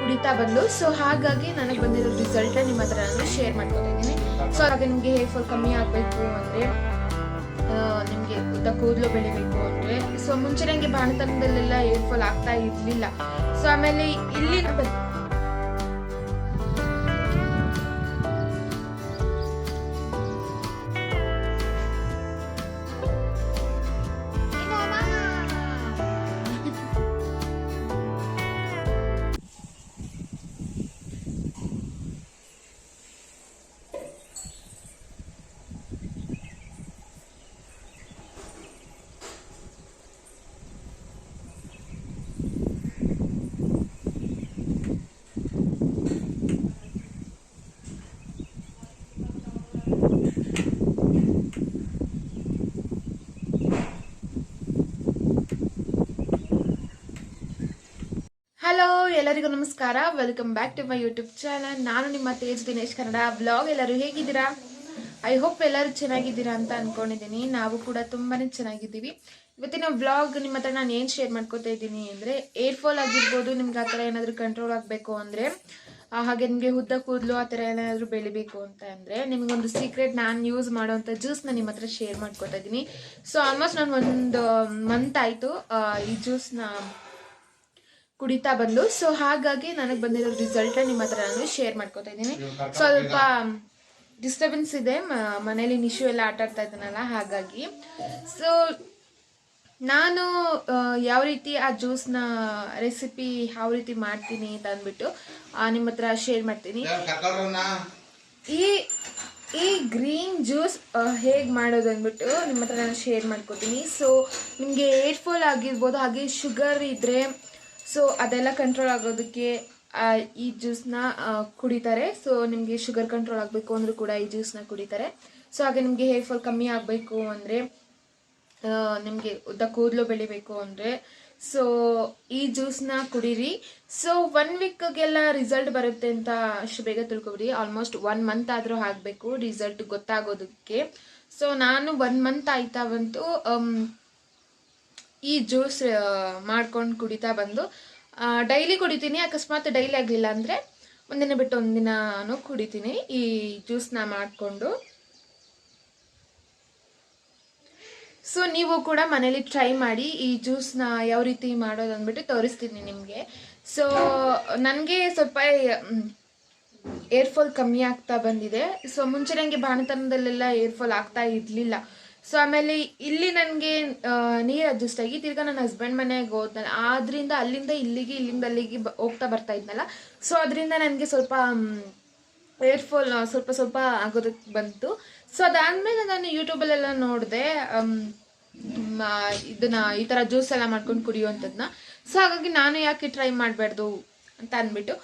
ಕುಡಿತಾ ಬಂದು. ಸೊ ಹಾಗಾಗಿ ನನಗೆ ಬಂದಿರೋ ರಿಸಲ್ಟ್ ನಿಮ್ಮ ಹತ್ರ ನಾನು ಶೇರ್ ಮಾಡ್ಕೊತಿದ್ದೀನಿ. ಸೊ ಹಾಗೆ ನಿಮಗೆ ಹೇರ್ ಫಾಲ್ ಕಮ್ಮಿ ಆಗಬೇಕು ಅಂದರೆ ನಿಮಗೆ ಉದ್ದ ಕೂದಲು ಬೆಳಿಬೇಕು ಅಂದರೆ. ಸೊ ಮುಂಚೆ ನನಗೆ ಬಾಣತನದಲ್ಲೆಲ್ಲ ಹೇರ್ ಫಾಲ್ ಆಗ್ತಾ ಇರಲಿಲ್ಲ. ಸೊ ಆಮೇಲೆ ಇಲ್ಲಿ ಹಲೋ ಎಲ್ಲರಿಗೂ ನಮಸ್ಕಾರ. Welcome back to my YouTube channel ನಾನು ನಿಮ್ಮ ತೇಜ್ ದಿನೇಶ್ ಕನ್ನಡ ಬ್ಲಾಗ್ ಎಲ್ಲರೂ ಹೇಗಿದ್ದೀರಾ? ಐ ಹೋಪ್ ಎಲ್ಲರೂ ಚೆನ್ನಾಗಿದ್ದೀರಾ ಅಂತ ಅನ್ಕೊಂಡಿದ್ದೀನಿ. ನಾವು ಕೂಡ ತುಂಬಾನೇ ಚೆನ್ನಾಗಿದ್ದೀವಿ. ಇವತ್ತಿನ ವ್ಲಾಗ್ ನಿಮ್ಮ ಹತ್ರ ನಾನು ಏನು ಶೇರ್ ಮಾಡ್ಕೋತಾ ಇದ್ದೀನಿ ಅಂದರೆ ಏರ್ ಫಾಲ್ ಆಗಿರ್ಬೋದು, ನಿಮ್ಗೆ ಆ ಥರ ಏನಾದರೂ ಕಂಟ್ರೋಲ್ ಆಗಬೇಕು ಅಂದರೆ ಹಾಗೆ ನಿಮಗೆ ಉದ್ದ ಕೂದಲು ಆ ಥರ ಏನಾದರೂ ಬೆಳಿಬೇಕು ಅಂತ ಅಂದರೆ, ನಿಮಗೊಂದು ಸೀಕ್ರೆಟ್ ನಾನು ಯೂಸ್ ಮಾಡೋವಂಥ ಜ್ಯೂಸ್ನ ನಿಮ್ಮ ಹತ್ರ ಶೇರ್ ಮಾಡ್ಕೊತಾ ಇದ್ದೀನಿ. ಸೊ ಆಲ್ಮೋಸ್ಟ್ ನಾನು ಒಂದು ಮಂತ್ ಆಯಿತು ಈ ಜ್ಯೂಸ್ನ ಕುಡಿತಾ ಬಂದು. ಸೊ ಹಾಗಾಗಿ ನನಗೆ ಬಂದಿರೋ ರಿಸಲ್ಟ್ ನಿಮ್ಮ ಹತ್ರ ನಾನು ಶೇರ್ ಮಾಡ್ಕೊತಾ ಇದ್ದೀನಿ. ಸ್ವಲ್ಪ ಡಿಸ್ಟರ್ಬೆನ್ಸ್ ಇದೆ. ಮನೇಲಿ ನಿಶು ಎಲ್ಲ ಆಟ ಆಡ್ತಾ ಇದ್ದಾನಲ್ಲ ಹಾಗಾಗಿ. ಸೊ ನಾನು ಯಾವ ರೀತಿ ಆ ಜ್ಯೂಸ್ನ ರೆಸಿಪಿ ಯಾವ ರೀತಿ ಮಾಡ್ತೀನಿ ಅಂತ ಅಂದ್ಬಿಟ್ಟು ನಿಮ್ಮ ಹತ್ರ ಶೇರ್ ಮಾಡ್ತೀನಿ. ಈ ಈ ಗ್ರೀನ್ ಜ್ಯೂಸ್ ಹೇಗೆ ಮಾಡೋದು ಅಂದ್ಬಿಟ್ಟು ನಿಮ್ಮ ಹತ್ರ ನಾನು ಶೇರ್ ಮಾಡ್ಕೊತೀನಿ. ಸೊ ನಿಮಗೆ ಏರ್ಫುಲ್ ಆಗಿರ್ಬೋದು ಹಾಗೆ ಶುಗರ್ ಇದ್ದರೆ ಸೊ ಅದೆಲ್ಲ ಕಂಟ್ರೋಲ್ ಆಗೋದಕ್ಕೆ ಈ ಜ್ಯೂಸ್ನ ಕುಡಿತಾರೆ. ಸೊ ನಿಮಗೆ ಶುಗರ್ ಕಂಟ್ರೋಲ್ ಆಗಬೇಕು ಅಂದರೂ ಕೂಡ ಈ ಜ್ಯೂಸ್ನ ಕುಡಿತಾರೆ. ಸೊ ಹಾಗೆ ನಿಮಗೆ ಹೇರ್ ಫಾಲ್ ಕಮ್ಮಿ ಆಗಬೇಕು ಅಂದರೆ ನಿಮಗೆ ಉದ್ದ ಕೂದಲು ಬೆಳಿಬೇಕು ಅಂದರೆ. ಸೊ ಈ ಜ್ಯೂಸ್ನ ಕುಡೀರಿ. ಸೊ ಒನ್ ವೀಕ್ಗೆಲ್ಲ ರಿಸಲ್ಟ್ ಬರುತ್ತೆ ಅಂತ ಅಷ್ಟು ಬೇಗ ತಿಳ್ಕೊಬಿಡಿ. ಆಲ್ಮೋಸ್ಟ್ ಒನ್ ಮಂತ್ ಆದರೂ ಆಗಬೇಕು ರಿಸಲ್ಟ್ ಗೊತ್ತಾಗೋದಕ್ಕೆ. ಸೊ ನಾನು ಒನ್ ಮಂತ್ ಆಯ್ತಾ ಬಂತು. ಈ ಜ್ಯೂಸ್ ಮಾಡ್ಕೊಂಡು ಕುಡಿತಾ ಬಂದು ಡೈಲಿ ಕುಡಿತೀನಿ. ಅಕಸ್ಮಾತ್ ಡೈಲಿ ಆಗಲಿಲ್ಲ ಅಂದರೆ ಒಂದಿನ ಬಿಟ್ಟು ಒಂದಿನೂ ಕುಡಿತೀನಿ ಈ ಜ್ಯೂಸ್ನ ಮಾಡಿಕೊಂಡು. ಸೊ ನೀವು ಕೂಡ ಮನೇಲಿ ಟ್ರೈ ಮಾಡಿ ಈ ಜ್ಯೂಸ್ನ ಯಾವ ರೀತಿ ಮಾಡೋದು ಅಂದ್ಬಿಟ್ಟು ತೋರಿಸ್ತೀನಿ ನಿಮಗೆ. ಸೊ ನನಗೆ ಸ್ವಲ್ಪ ಏರ್ಫಾಲ್ ಕಮ್ಮಿ ಆಗ್ತಾ ಬಂದಿದೆ. ಸೊ ಮುಂಚೆ ನನಗೆ ಬಾಣತನದಲ್ಲೆಲ್ಲ ಏರ್ಫಾಲ್ ಆಗ್ತಾ ಇರಲಿಲ್ಲ. ಸೊ ಆಮೇಲೆ ಇಲ್ಲಿ ನನಗೆ ನೀರು ಅಡ್ಜಸ್ಟ್ ಆಗಿ ತಿರ್ಗಾ ನನ್ನ ಹಸ್ಬೆಂಡ್ ಮನೆಗೆ ಹೋದ್ನಲ್ಲ, ಆದ್ರಿಂದ ಅಲ್ಲಿಂದ ಇಲ್ಲಿಗೆ, ಇಲ್ಲಿಂದ ಅಲ್ಲಿಗೆ ಹೋಗ್ತಾ ಬರ್ತಾ ಇದ್ನಲ್ಲ. ಸೊ ಅದರಿಂದ ನನಗೆ ಸ್ವಲ್ಪ ಏರ್ ಫಾಲ್ ಸ್ವಲ್ಪ ಸ್ವಲ್ಪ ಆಗೋದಕ್ಕೆ ಬಂತು. ಸೊ ಅದಾದಮೇಲೆ ನಾನು ಯೂಟ್ಯೂಬಲ್ಲೆಲ್ಲ ನೋಡಿದೆ ಇದನ್ನ ಈ ಥರ ಜ್ಯೂಸ್ ಎಲ್ಲ ಮಾಡ್ಕೊಂಡು ಕುಡಿಯುವಂಥದ್ದನ್ನ ಸೊ ಹಾಗಾಗಿ ನಾನು ಯಾಕೆ ಟ್ರೈ ಮಾಡಬಾರ್ದು ಅಂತ ಅಂದ್ಬಿಟ್ಟು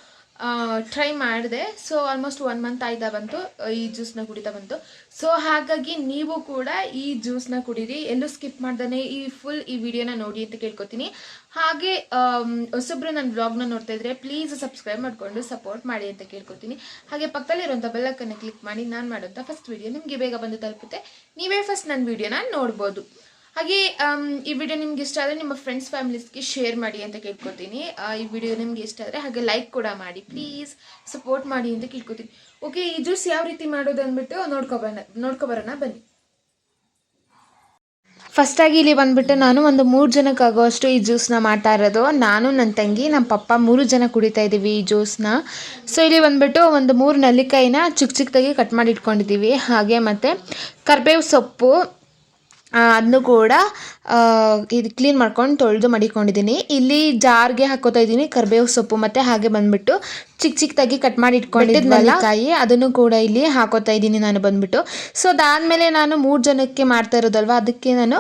ಟ್ರೈ ಮಾಡಿದೆ. ಸೊ ಆಲ್ಮೋಸ್ಟ್ ಒನ್ ಮಂತ್ ಆಯ್ತಾ ಬಂತು ಈ ಜ್ಯೂಸ್ನ ಕುಡಿತಾ ಬಂತು ಸೊ ಹಾಗಾಗಿ ನೀವು ಕೂಡ ಈ ಜ್ಯೂಸ್ನ ಕುಡೀರಿ. ಎಲ್ಲೂ ಸ್ಕಿಪ್ ಮಾಡ್ದೇ ಈ ಫುಲ್ ಈ ವಿಡಿಯೋನ ನೋಡಿ ಅಂತ ಕೇಳ್ಕೊತೀನಿ. ಹಾಗೆ ಹೊಸಬ್ರು ನನ್ನ ಬ್ಲಾಗ್ನ ನೋಡ್ತಾ ಇದ್ರೆ ಪ್ಲೀಸ್ ಸಬ್ಸ್ಕ್ರೈಬ್ ಮಾಡಿಕೊಂಡು ಸಪೋರ್ಟ್ ಮಾಡಿ ಅಂತ ಕೇಳ್ಕೊತೀನಿ. ಹಾಗೆ ಪಕ್ಕದಲ್ಲಿರುವಂಥ ಬೆಲ್ಲಕ್ಕನ್ನು ಕ್ಲಿಕ್ ಮಾಡಿ ನಾನು ಮಾಡೋಂಥ ಫಸ್ಟ್ ವಿಡಿಯೋ ನಿಮಗೆ ಬೇಗ ಬಂದು ತಲುಪುತ್ತೆ. ನೀವೇ ಫಸ್ಟ್ ನನ್ನ ವಿಡಿಯೋನ ನೋಡ್ಬೋದು. ಹಾಗೆ ಈ ವಿಡಿಯೋ ನಿಮ್ಗೆ ಇಷ್ಟ ಆದರೆ ನಿಮ್ಮ ಫ್ರೆಂಡ್ಸ್ ಫ್ಯಾಮಿಲೀಸ್ಗೆ ಶೇರ್ ಮಾಡಿ ಅಂತ ಕೇಳ್ಕೊತೀನಿ. ಈ ವಿಡಿಯೋ ನಿಮ್ಗೆ ಇಷ್ಟ ಆದರೆ ಹಾಗೆ ಲೈಕ್ ಕೂಡ ಮಾಡಿ ಪ್ಲೀಸ್ ಸಪೋರ್ಟ್ ಮಾಡಿ ಅಂತ ಕೇಳ್ಕೊತೀನಿ. ಓಕೆ ಈ ಜ್ಯೂಸ್ ಯಾವ ರೀತಿ ಮಾಡೋದು ಅಂದ್ಬಿಟ್ಟು ನೋಡ್ಕೊಬರೋಣ ನೋಡ್ಕೊಬರೋಣ ಬನ್ನಿ. ಫಸ್ಟಾಗಿ ಇಲ್ಲಿ ಬಂದ್ಬಿಟ್ಟು ನಾನು ಒಂದು ಮೂರು ಜನಕ್ಕಾಗುವಷ್ಟು ಈ ಜ್ಯೂಸ್ನ ಮಾಡ್ತಾ ಇರೋದು. ನಾನು ನನ್ನ ತಂಗಿ ನಮ್ಮ ಪಪ್ಪ ಮೂರು ಜನ ಕುಡಿತಾ ಇದ್ದೀವಿ ಈ ಜ್ಯೂಸ್ನ ಸೊ ಇಲ್ಲಿ ಬಂದ್ಬಿಟ್ಟು ಒಂದು ಮೂರು ನಲ್ಲಿಕಾಯಿನ ಚಿಕ್ಕ ಚಿಕ್ಕದಾಗಿ ಕಟ್ ಮಾಡಿ ಇಟ್ಕೊಂಡಿದ್ದೀವಿ ಹಾಗೆ ಮತ್ತು ಕರ್ಬೇವು ಸೊಪ್ಪು ಅದನ್ನು ಕೂಡ ಇದು ಕ್ಲೀನ್ ಮಾಡ್ಕೊಂಡು ತೊಳೆದು ಮಡಿಕೊಂಡಿದ್ದೀನಿ ಇಲ್ಲಿ ಜಾರ್ಗೆ ಹಾಕೋತಾ ಇದ್ದೀನಿ ಕರ್ಬೇವು ಸೊಪ್ಪು ಮತ್ತು ಹಾಗೆ ಬಂದ್ಬಿಟ್ಟು ಚಿಕ್ಕ ಚಿಕ್ಕದಾಗಿ ಕಟ್ ಮಾಡಿ ಇಟ್ಕೊಂಡಿದ್ದೆನಲ್ಲ ಕಾಯಿ ಅದನ್ನು ಕೂಡ ಇಲ್ಲಿ ಹಾಕೋತಾ ಇದ್ದೀನಿ ನಾನು ಬಂದ್ಬಿಟ್ಟು. ಸೊ ಅದಾದಮೇಲೆ ನಾನು ಮೂರು ಜನಕ್ಕೆ ಮಾಡ್ತಾ ಇರೋದಲ್ವ ಅದಕ್ಕೆ ನಾನು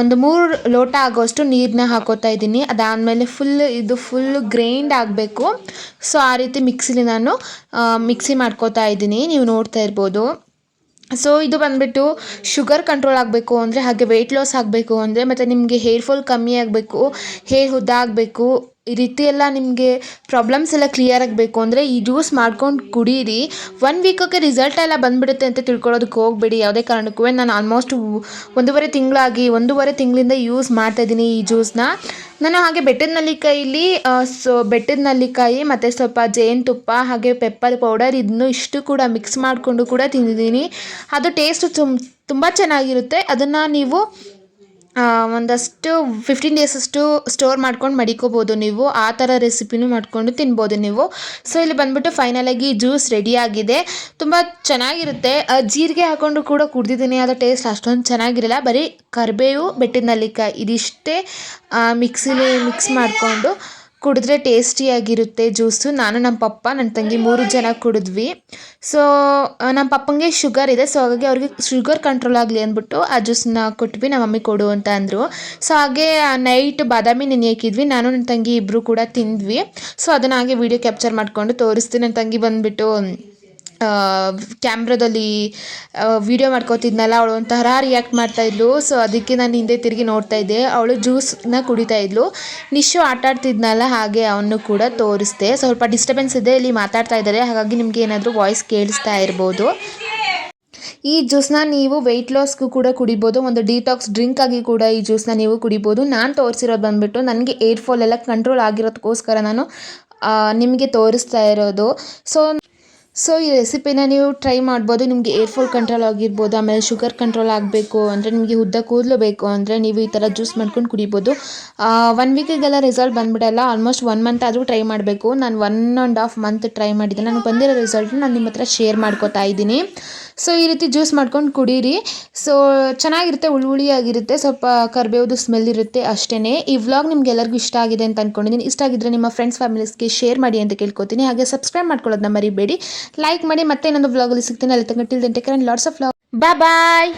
ಒಂದು ಮೂರು ಲೋಟ ಆಗೋಷ್ಟು ನೀರನ್ನ ಹಾಕೋತಾ ಇದ್ದೀನಿ ಅದಾದಮೇಲೆ ಫುಲ್ ಇದು ಫುಲ್ ಗ್ರೈಂಡ್ ಆಗಬೇಕು. ಸೊ ಆ ರೀತಿ ಮಿಕ್ಸಿಲಿ ನಾನು ಮಿಕ್ಸಿ ಮಾಡ್ಕೋತಾ ಇದ್ದೀನಿ ನೀವು ನೋಡ್ತಾ ಇರ್ಬೋದು. ಸೊ ಇದು ಬಂದ್ಬಿಟ್ಟು ಶುಗರ್ ಕಂಟ್ರೋಲ್ ಆಗಬೇಕು ಅಂದರೆ ಹಾಗೆ ವೆಯ್ಟ್ ಲಾಸ್ ಆಗಬೇಕು ಅಂದರೆ ಮತ್ತು ನಿಮಗೆ ಹೇರ್ ಫಾಲ್ ಕಮ್ಮಿ ಆಗಬೇಕು ಹೇರ್ ಉದ್ದ ಆಗಬೇಕು. ಈ ರೀತಿ ಎಲ್ಲ ನಿಮಗೆ ಪ್ರಾಬ್ಲಮ್ಸ್ ಎಲ್ಲ ಕ್ಲಿಯರ್ ಆಗಬೇಕು ಅಂದರೆ ಈ ಜ್ಯೂಸ್ ಮಾಡ್ಕೊಂಡು ಕುಡೀರಿ. ಒನ್ ವೀಕಕ್ಕೆ ರಿಸಲ್ಟ್ ಎಲ್ಲ ಬಂದ್ಬಿಡುತ್ತೆ ಅಂತ ತಿಳ್ಕೊಳ್ಳೋದಕ್ಕೆ ಹೋಗಬೇಡಿ. ಯಾವುದೇ ಕಾರಣಕ್ಕೂ ನಾನು ಆಲ್ಮೋಸ್ಟ್ ಒಂದೂವರೆ ತಿಂಗಳಾಗಿ, ಒಂದೂವರೆ ತಿಂಗಳಿಂದ ಯೂಸ್ ಮಾಡ್ತಾಯಿದ್ದೀನಿ ಈ ಜ್ಯೂಸ್ನ ನಾನು ಹಾಗೆ ಬೆಟ್ಟದ ನಲ್ಲಿಕಾಯಿಲಿ ಸೊ, ಬೆಟ್ಟದ ನಲ್ಲಿಕಾಯಿ ಮತ್ತು ಸ್ವಲ್ಪ ಜೇನುತುಪ್ಪ ಹಾಗೆ ಪೆಪ್ಪರ್ ಪೌಡರ್ ಇದನ್ನು ಇಷ್ಟು ಕೂಡ ಮಿಕ್ಸ್ ಮಾಡಿಕೊಂಡು ಕೂಡ ತಿಂದಿದ್ದೀನಿ. ಅದು ಟೇಸ್ಟ್ ತುಂಬ ಚೆನ್ನಾಗಿರುತ್ತೆ. ಅದನ್ನು ನೀವು ಒಂದಷ್ಟು ಫಿಫ್ಟೀನ್ ಡೇಸಷ್ಟು ಸ್ಟೋರ್ ಮಾಡ್ಕೊಂಡು ಮಡಿಕೋಬೋದು ನೀವು. ಆ ಥರ ರೆಸಿಪಿನೂ ಮಾಡಿಕೊಂಡು ತಿನ್ಬೋದು ನೀವು. ಸೊ ಇಲ್ಲಿ ಬಂದ್ಬಿಟ್ಟು ಫೈನಲಾಗಿ ಜ್ಯೂಸ್ ರೆಡಿ ಆಗಿದೆ. ತುಂಬ ಚೆನ್ನಾಗಿರುತ್ತೆ. ಜೀರಿಗೆ ಹಾಕ್ಕೊಂಡು ಕೂಡ ಕುಡ್ದಿದ್ದೀನಿ. ಅದರ ಟೇಸ್ಟ್ ಅಷ್ಟೊಂದು ಚೆನ್ನಾಗಿರಲ್ಲ. ಬರೀ ಕರಿಬೇವು ಬೆಟ್ಟದ ನೆಲ್ಲಿಕಾಯಿ. ಇದಿಷ್ಟೇ ಮಿಕ್ಸಿಲಿ ಮಿಕ್ಸ್ ಮಾಡಿಕೊಂಡು. ಕುಡಿದ್ರೆ ಟೇಸ್ಟಿಯಾಗಿರುತ್ತೆ ಜ್ಯೂಸು ನಾನು ನಮ್ಮ ಪಪ್ಪ ನನ್ನ ತಂಗಿ ಮೂರು ಜನ ಕುಡಿದ್ವಿ. ಸೊ ನಮ್ಮ ಪಪ್ಪಂಗೆ ಶುಗರ್ ಇದೆ. ಸೊ ಹಾಗಾಗಿ ಅವ್ರಿಗೆ ಶುಗರ್ ಕಂಟ್ರೋಲ್ ಆಗಲಿ ಅಂದ್ಬಿಟ್ಟು ಆ ಜ್ಯೂಸನ್ನ ಕೊಟ್ವಿ ನಮ್ಮ ಮಮ್ಮಿ ಕೊಡು ಅಂತ ಅಂದರು. ಸೊ ಹಾಗೆ ನೈಟ್ ಬಾದಾಮಿ ನೆನೆ ಹಾಕಿದ್ವಿ. ನಾನು ನನ್ನ ತಂಗಿ ಇಬ್ಬರು ಕೂಡ ತಿಂದ್ವಿ. ಸೊ ಅದನ್ನ ಹಾಗೆ ವೀಡಿಯೋ ಕ್ಯಾಪ್ಚರ್ ಮಾಡಿಕೊಂಡು ತೋರಿಸ್ತೀನಿ. ನನ್ನ ತಂಗಿ ಬಂದುಬಿಟ್ಟು ಕ್ಯಾಮ್ರಾದಲ್ಲಿ ವಿಡಿಯೋ ಮಾಡ್ಕೋತಿದ್ನಲ್ಲ, ಅವಳು ಒಂಥರ ರಿಯಾಕ್ಟ್ ಮಾಡ್ತಾಯಿದ್ಲು ಸೊ ಅದಕ್ಕೆ ನಾನು ಹಿಂದೆ ತಿರುಗಿ ನೋಡ್ತಾ ಇದ್ದೆ. ಅವಳು ಜ್ಯೂಸ್ನ ಕುಡಿತಾ ಇದ್ಲು. ನಿಶು ಆಟ ಆಡ್ತಿದ್ನಲ್ಲ, ಹಾಗೆ ಅವನು ಕೂಡ ತೋರಿಸ್ದೆ. ಸ್ವಲ್ಪ ಡಿಸ್ಟರ್ಬೆನ್ಸ್ ಇದೆ, ಇಲ್ಲಿ ಮಾತಾಡ್ತಾ ಇದ್ದಾರೆ. ಹಾಗಾಗಿ ನಿಮಗೆ ಏನಾದರೂ ವಾಯ್ಸ್ ಕೇಳಿಸ್ತಾ ಇರ್ಬೋದು. ಈ ಜ್ಯೂಸ್ನ ನೀವು ವೆಯ್ಟ್ ಲಾಸ್ಗೂ ಕೂಡ ಕುಡಿಬೋದು. ಒಂದು ಡಿಟಾಕ್ಸ್ ಡ್ರಿಂಕ್ ಆಗಿ ಕೂಡ ಈ ಜ್ಯೂಸ್ನ ನೀವು ಕುಡಿಬೋದು. ನಾನು ತೋರಿಸಿರೋದು ಬಂದುಬಿಟ್ಟು, ನನಗೆ ಏರ್ ಫಾಲ್ ಎಲ್ಲ ಕಂಟ್ರೋಲ್ ಆಗಿರೋದಕ್ಕೋಸ್ಕರ ನಾನು ನಿಮಗೆ ತೋರಿಸ್ತಾ ಇರೋದು. ಸೊ ಸೊ ಈ ರೆಸಿಪಿನ ನೀವು ಟ್ರೈ ಮಾಡ್ಬೋದು. ನಿಮಗೆ ಏರ್ ಫೋಲ್ ಕಂಟ್ರೋಲ್ ಆಗಿರ್ಬೋದು, ಆಮೇಲೆ ಶುಗರ್ ಕಂಟ್ರೋಲ್ ಆಗಬೇಕು ಅಂದರೆ ನಿಮಗೆ ಉದ್ದ ಕೂದಲು ಬೇಕು ಅಂದರೆ ನೀವು ಈ ಥರ ಜ್ಯೂಸ್ ಮಾಡ್ಕೊಂಡು ಕುಡಿಬೋದು. ಒನ್ ವೀಕಿಗೆಲ್ಲ ರಿಸಲ್ಟ್ ಬಂದ್ಬಿಡಲ್ಲ ಆಲ್ಮೋಸ್ಟ್ ಒನ್ ಮಂತ್ ಆದರೂ ಟ್ರೈ ಮಾಡಬೇಕು. ನಾನು one and half month try ಮಾಡಿದ್ದೆ ನನಗೆ ಬಂದಿರೋ ರಿಸಲ್ಟ್ ನಾನು ನಿಮ್ಮ ಹತ್ರ ಶೇರ್ ಮಾಡ್ಕೋತಾ ಇದ್ದೀನಿ. ಸೊ ಈ ರೀತಿ ಜ್ಯೂಸ್ ಮಾಡ್ಕೊಂಡು ಕುಡೀರಿ. ಸೊ ಚೆನ್ನಾಗಿರುತ್ತೆ ಹುಳಿ ಹುಳಿಯಾಗಿರುತ್ತೆ ಸ್ವಲ್ಪ ಕರಿಬೇವ್ದು ಸ್ಮೆಲ್ ಇರುತ್ತೆ ಅಷ್ಟೇ ಈ ವ್ಲಾಗ್ ನಿಮ್ಗೆ ಎಲ್ಲರಿಗೂ ಇಷ್ಟ ಆಗಿದೆ ಅಂತ ಅಂದ್ಕೊಂಡಿದ್ದೀನಿ ಇಷ್ಟ ಆಗಿದ್ರೆ ನಿಮ್ಮ ಫ್ರೆಂಡ್ಸ್ ಫ್ಯಾಮಿಲೀಸ್ಗೆ ಶೇರ್ ಮಾಡಿ ಅಂತ ಕೇಳ್ಕೊತೀನಿ. ಹಾಗೆ ಸಬ್ಸ್ಕ್ರೈಬ್ ಮಾಡ್ಕೊಳ್ಳೋದನ್ನ ಮರಿಬೇಡಿ. ಲೈಕ್ ಮಾಡಿ ಮತ್ತೆ ಇನ್ನೊಂದು ವ್ಲಾಗಲ್ಲಿ ಸಿಗ್ತೀನಿ. ಅಲ್ಲಿ ತಗೊಂಡು till take lots of vlog bye